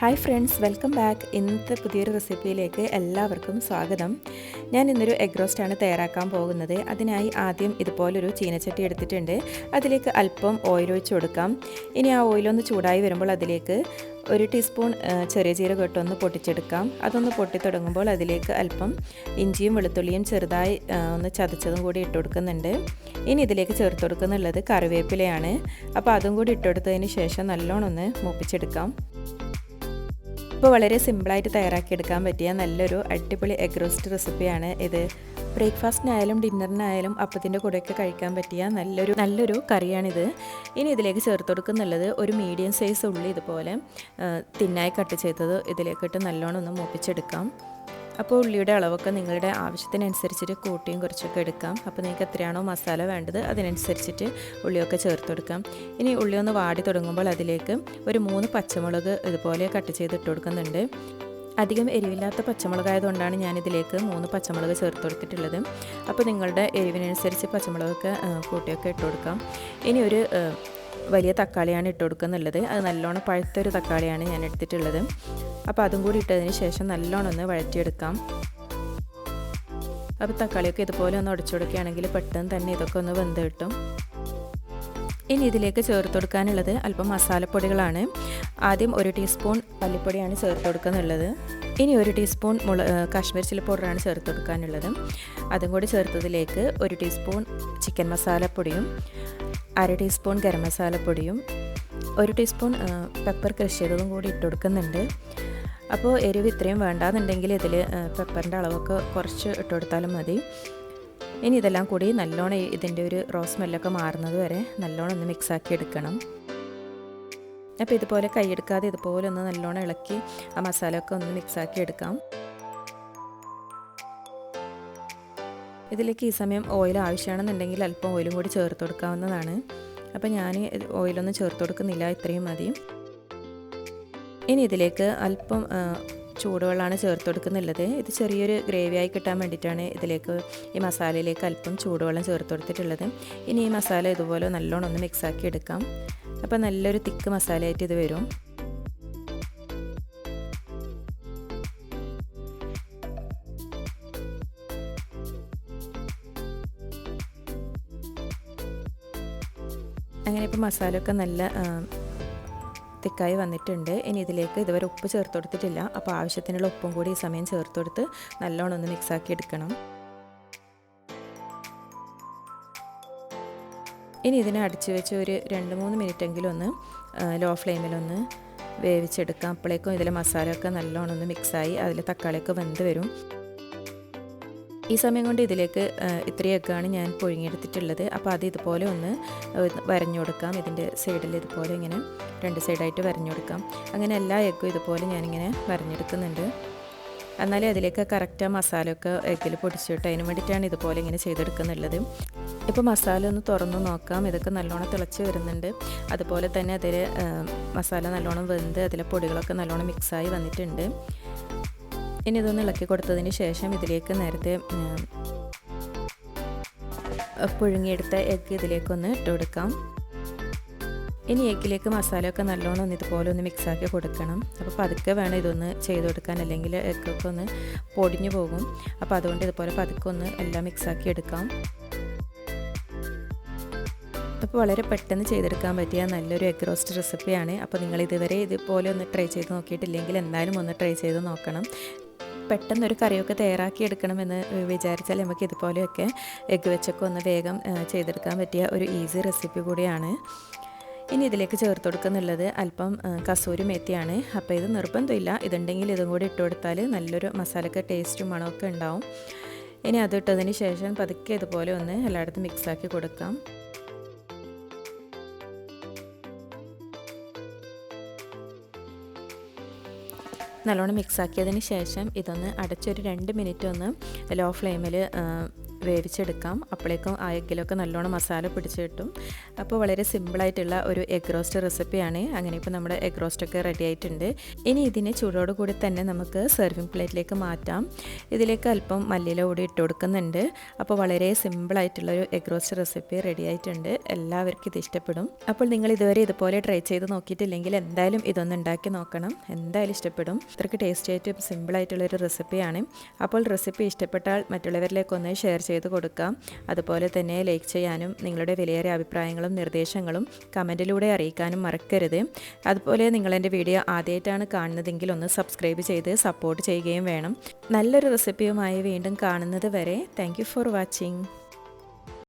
Hi friends welcome back. ഇന്നത്തെ പുതിയൊരു റെസിപ്പിയിലേക്ക് എല്ലാവർക്കും സ്വാഗതം. ഞാൻ ഇന്നൊരു എഗ് റോസ്റ്റാണ് തയ്യാറാക്കാൻ പോകുന്നത്. അതിനായി ആദ്യം ഇതുപോലൊരു ചീനച്ചട്ടി എടുത്തിട്ടുണ്ട്. അതിലേക്ക് അല്പം ഓയിൽ ഒഴിച്ച് കൊടുക്കാം. ഇനി ആ ഓയിലൊന്ന് ചൂടായി വരുമ്പോൾ അതിലേക്ക് ഒരു ടീസ്പൂൺ ചെറിയ ജീരകം ഇട്ടൊന്ന് പൊട്ടിച്ചെടുക്കാം. അതൊന്ന് പൊട്ടിത്തുടങ്ങുമ്പോൾ അതിലേക്ക് അല്പം ഇഞ്ചിയും വെളുത്തുള്ളിയും ചെറുതായി ഒന്ന് ചതച്ചതും കൂടി ഇട്ട് കൊടുക്കുന്നുണ്ട്. ഇനി ഇതിലേക്ക് ചേർത്ത് കൊടുക്കുന്നുള്ളത് കറിവേപ്പിലയാണ്. അപ്പോൾ അതും കൂടി ഇട്ടെടുത്തതിന് ശേഷം നല്ലോണം ഒന്ന് മൂപ്പിച്ചെടുക്കാം. ഇപ്പോൾ വളരെ സിമ്പിളായിട്ട് തയ്യാറാക്കിയെടുക്കാൻ പറ്റിയ നല്ലൊരു അടിപൊളി എഗ് റോസ്റ്റ് റെസിപ്പിയാണ് ഇത്. ബ്രേക്ക്ഫാസ്റ്റിനായാലും ഡിന്നറിനായാലും അപ്പത്തിന്റെ കൂടെയൊക്കെ കഴിക്കാൻ പറ്റിയ നല്ലൊരു നല്ലൊരു കറിയാണിത്. ഇനി ഇതിലേക്ക് ചേർത്ത് കൊടുക്കുന്നുള്ളത് ഒരു മീഡിയം സൈസ് ഉള്ളി ഇതുപോലെ തിന്നായി കട്ട് ചെയ്തത് ഇതിലേക്കിട്ട് നല്ലോണം ഒന്ന് മൂപ്പിച്ചെടുക്കാം. അപ്പോൾ ഉള്ളിയുടെ അളവൊക്കെ നിങ്ങളുടെ ആവശ്യത്തിനനുസരിച്ചിട്ട് കൂട്ടിയും കുറച്ചൊക്കെ എടുക്കാം. അപ്പോൾ നിങ്ങൾക്ക് എത്രയാണോ മസാല വേണ്ടത് അതിനനുസരിച്ചിട്ട് ഉള്ളിയൊക്കെ ചേർത്ത് കൊടുക്കാം. ഇനി ഉള്ളി ഒന്ന് വാടി തുടങ്ങുമ്പോൾ അതിലേക്ക് ഒരു മൂന്ന് പച്ചമുളക് ഇതുപോലെ കട്ട് ചെയ്ത് ഇട്ട് കൊടുക്കുന്നുണ്ട്. അധികം എരിവില്ലാത്ത പച്ചമുളകായതുകൊണ്ടാണ് ഞാനിതിലേക്ക് മൂന്ന് പച്ചമുളക് ചേർത്ത് കൊടുത്തിട്ടുള്ളത്. അപ്പോൾ നിങ്ങളുടെ എരിവിനനുസരിച്ച് പച്ചമുളകൊക്കെ കൂട്ടിയൊക്കെ ഇട്ട് കൊടുക്കാം. ഇനി ഒരു വലിയ തക്കാളിയാണ് ഇട്ട് കൊടുക്കുന്നുള്ളത്. അത് നല്ലോണം പഴുത്തൊരു തക്കാളിയാണ് ഞാൻ എടുത്തിട്ടുള്ളത്. അപ്പോൾ അതും കൂടി ഇട്ടതിന് ശേഷം നല്ലോണം ഒന്ന് വഴറ്റിയെടുക്കാം. അപ്പോൾ തക്കാളിയൊക്കെ ഇതുപോലെ ഒന്ന് ഉടച്ചു കൊടുക്കുകയാണെങ്കിൽ പെട്ടെന്ന് തന്നെ ഇതൊക്കെ ഒന്ന് വെന്ത് കിട്ടും. ഇനി ഇതിലേക്ക് ചേർത്ത് കൊടുക്കാനുള്ളത് അല്പം മസാലപ്പൊടികളാണ്. ആദ്യം ഒരു ടീസ്പൂൺ പല്ലിപ്പൊടിയാണ് ചേർത്ത് കൊടുക്കുന്നുള്ളത് ഇനി ഒരു ടീസ്പൂൺ മുള കാശ്മീർ ചില്ലി പൗഡറാണ് ചേർത്ത് കൊടുക്കാനുള്ളത്. അതും കൂടി ചേർത്തതിലേക്ക് ഒരു ടീസ്പൂൺ ചിക്കൻ മസാലപ്പൊടിയും അര ടീസ്പൂൺ ഗരം മസാലപ്പൊടിയും ഒരു ടീസ്പൂൺ പെപ്പർ ക്രഷ് ചെയ്തതും കൂടി ഇട്ട് കൊടുക്കുന്നുണ്ട്. അപ്പോൾ എരിവ് ഇത്രയും വേണ്ടാന്നുണ്ടെങ്കിൽ ഇതിൽ പെപ്പറിന്റെ അളവൊക്കെ കുറച്ച് ഇട്ട് കൊടുത്താലും മതി. ഇനി ഇതെല്ലാം കൂടി നല്ലോണം ഇതിന്റെ ഒരു റോസ് സ്മെല്ലൊക്കെ മാറുന്നത് വരെ നല്ലോണം ഒന്ന് മിക്സാക്കി എടുക്കണം. അപ്പോൾ ഇതുപോലെ കൈയെടുക്കാതെ ഇതുപോലെ ഒന്ന് നല്ലോണം ഇളക്കി ആ മസാലയൊക്കെ ഒന്ന് മിക്സാക്കി എടുക്കാം. ഇതിലേക്ക് ഈ സമയം ഓയിൽ ആവശ്യമാണെന്നുണ്ടെങ്കിൽ അല്പം ഓയിലും കൂടി ചേർത്ത് കൊടുക്കാവുന്നതാണ്. അപ്പോൾ ഞാൻ ഓയിലൊന്നും ചേർത്ത് കൊടുക്കുന്നില്ല ഇത്രയും മതി. ഇനി ഇതിലേക്ക് അല്പം ചൂടുവെള്ളമാണ് ചേർത്ത് കൊടുക്കുന്നുള്ളത്. ഇത് ചെറിയൊരു ഗ്രേവി ആയി കിട്ടാൻ വേണ്ടിയിട്ടാണ് ഇതിലേക്ക് ഈ മസാലയിലേക്ക് അല്പം ചൂടുവെള്ളം ചേർത്ത് കൊടുത്തിട്ടുള്ളത്. ഇനി ഈ മസാല ഇതുപോലെ നല്ലോണം ഒന്ന് മിക്സാക്കി എടുക്കാം. അപ്പോൾ നല്ലൊരു തിക്ക് മസാലയായിട്ട് ഇത് വരും. അങ്ങനെ ഇപ്പോൾ മസാലയൊക്കെ നല്ല തിക്കായി വന്നിട്ടുണ്ട്. ഇനി ഇതിലേക്ക് ഇതുവരെ ഉപ്പ് ചേർത്ത് കൊടുത്തിട്ടില്ല. അപ്പോൾ ആവശ്യത്തിനുള്ള ഉപ്പും കൂടി ഈ സമയം ചേർത്ത് കൊടുത്ത് നല്ലോണം ഒന്ന് മിക്സാക്കി എടുക്കണം. ഇനി ഇതിനെ അടിച്ച് വെച്ച് ഒരു രണ്ട് മൂന്ന് മിനിറ്റെങ്കിലും ഒന്ന് ലോ ഫ്ലെയിമിലൊന്ന് വേവിച്ചെടുക്കാം. അപ്പോഴേക്കും ഇതിലെ മസാലയൊക്കെ നല്ലോണം ഒന്ന് മിക്സായി അതിൽ തക്കാളിയൊക്കെ വെന്ത് വരും. ഈ സമയം കൊണ്ട് ഇതിലേക്ക് ഇത്രയൊക്കെയാണ് ഞാൻ പുഴുങ്ങിയെടുത്തിട്ടുള്ളത്. അപ്പോൾ അത് ഇതുപോലെ ഒന്ന് വരഞ്ഞു കൊടുക്കാം. ഇതിന്റെ സൈഡിൽ ഇതുപോലെ ഇങ്ങനെ രണ്ട് സൈഡായിട്ട് വരഞ്ഞു കൊടുക്കാം. അങ്ങനെ എല്ലാ എഗ്ഗും ഇതുപോലെ ഞാനിങ്ങനെ വരഞ്ഞെടുക്കുന്നുണ്ട്. എന്നാലേ അതിലേക്ക് കറക്റ്റ് ആ മസാലയൊക്കെ എഗ്ഗിൽ പൊടിച്ചിട്ട് അതിന് വേണ്ടിയിട്ടാണ് ഇതുപോലെ ഇങ്ങനെ ചെയ്തെടുക്കുന്നുള്ളത്. ഇപ്പോൾ മസാല ഒന്ന് തുറന്നു നോക്കാം. ഇതൊക്കെ നല്ലോണം തിളച്ച് വരുന്നുണ്ട്. അതുപോലെ തന്നെ അതിൽ മസാല നല്ലോണം വെന്ത് അതിലെ പൊടികളൊക്കെ നല്ലോണം മിക്സായി വന്നിട്ടുണ്ട്. ഇനി ഇതൊന്ന് ഇളക്കി കൊടുത്തതിന് ശേഷം ഇതിലേക്ക് നേരത്തെ പുഴുങ്ങിയെടുത്ത എഗ്ഗ് ഇതിലേക്കൊന്ന് ഇട്ട് കൊടുക്കാം. ഇനി എഗ്ഗിലേക്ക് മസാലയൊക്കെ നല്ലോണം ഒന്ന് ഇതുപോലെ ഒന്ന് മിക്സാക്കി കൊടുക്കണം. അപ്പോൾ പതുക്കെ വേണം ഇതൊന്ന് ചെയ്ത് കൊടുക്കാൻ അല്ലെങ്കിൽ എഗ്ഗൊക്കെ ഒന്ന് പൊടിഞ്ഞു പോകും. അപ്പോൾ അതുകൊണ്ട് ഇതുപോലെ പതുക്കെ ഒന്ന് എല്ലാം മിക്സാക്കി എടുക്കാം. അപ്പോൾ വളരെ പെട്ടെന്ന് ചെയ്തെടുക്കാൻ പറ്റിയ നല്ലൊരു എഗ് റോസ്റ്റ് റെസിപ്പിയാണ് അപ്പോൾ നിങ്ങൾ ഇതുവരെ ഇതുപോലെ ഒന്ന് ട്രൈ ചെയ്ത് നോക്കിയിട്ടില്ലെങ്കിൽ എന്തായാലും ഒന്ന് ട്രൈ ചെയ്ത് നോക്കണം. പെട്ടെന്ന് ഒരു കറിയൊക്കെ തയ്യാറാക്കി എടുക്കണമെന്ന് വിചാരിച്ചാൽ നമുക്ക് ഇതുപോലെയൊക്കെ എഗ്ഗ് വെച്ചൊക്കെ ഒന്ന് വേഗം ചെയ്തെടുക്കാൻ പറ്റിയ ഒരു ഈസി റെസിപ്പി കൂടിയാണ്. ഇനി ഇതിലേക്ക് ചേർത്ത് കൊടുക്കുന്നുള്ളത് അല്പം കസൂരി മേത്തിയാണ്. അപ്പോൾ ഇത് നിർബന്ധമില്ല. ഇതുണ്ടെങ്കിൽ ഇതും കൂടി ഇട്ട് കൊടുത്താൽ നല്ലൊരു മസാലക്ക് ടേസ്റ്റും മണമൊക്കെ ഉണ്ടാവും. ഇനി അത് ഇട്ടതിന് ശേഷം പതുക്കെ ഇതുപോലെ ഒന്ന് എല്ലായിടത്തും മിക്സാക്കി കൊടുക്കാം. നല്ലോണം മിക്സാക്കിയതിന് ശേഷം ഇതൊന്ന് അടച്ചൊരു രണ്ട് മിനിറ്റ് ഒന്ന് ലോ ഫ്ലെയിമിൽ വേവിച്ചെടുക്കാം. അപ്പോഴേക്കും ആ എഗ്ഗിലൊക്കെ നല്ലോണം മസാല പിടിച്ച് കിട്ടും. അപ്പോൾ വളരെ സിമ്പിളായിട്ടുള്ള ഒരു എഗ് റോസ്റ്റ് റെസിപ്പിയാണ്. അങ്ങനെ ഇപ്പോൾ നമ്മുടെ എഗ് റോസ്റ്റൊക്കെ റെഡി ആയിട്ടുണ്ട്. ഇനി ഇതിനെ ചൂടോട് കൂടി തന്നെ നമുക്ക് സെർവിങ് പ്ലേറ്റിലേക്ക് മാറ്റാം. ഇതിലേക്ക് അല്പം മല്ലിയില കൂടി ഇട്ട് കൊടുക്കുന്നുണ്ട്. അപ്പോൾ വളരെ സിമ്പിളായിട്ടുള്ളൊരു എഗ് റോസ്റ്റ് റെസിപ്പി റെഡി ആയിട്ടുണ്ട്. എല്ലാവർക്കും ഇത് ഇഷ്ടപ്പെടും. അപ്പോൾ നിങ്ങൾ ഇതുവരെ ഇതുപോലെ ട്രൈ ചെയ്ത് നോക്കിയിട്ടില്ലെങ്കിൽ എന്തായാലും ഇതൊന്ന് ഉണ്ടാക്കി നോക്കണം. എന്തായാലും ഇഷ്ടപ്പെടും. ഇത്രയ്ക്ക് ടേസ്റ്റി ആയിട്ടും സിമ്പിളായിട്ടുള്ളൊരു റെസിപ്പിയാണ് അപ്പോൾ റെസിപ്പി ഇഷ്ടപ്പെട്ടാൽ മറ്റുള്ളവരിലേക്ക് ഒന്ന് ഷെയർ ചെയ്ത് കൊടുക്കാം. അതുപോലെ തന്നെ ലൈക്ക് ചെയ്യാനും നിങ്ങളുടെ വിലയേറിയ അഭിപ്രായങ്ങളും നിർദ്ദേശങ്ങളും കമന്റിലൂടെ അറിയിക്കാനും മറക്കരുത്. അതുപോലെ നിങ്ങൾ എന്റെ വീഡിയോ ആദ്യമായിട്ടാണ് കാണുന്നതെങ്കിൽ ഒന്ന് സബ്സ്ക്രൈബ് ചെയ്ത് സപ്പോർട്ട് ചെയ്യുകയും വേണം. നല്ലൊരു റെസിപ്പിയുമായി വീണ്ടും കാണുന്നത് വരെ താങ്ക് ഫോർ വാച്ചിങ്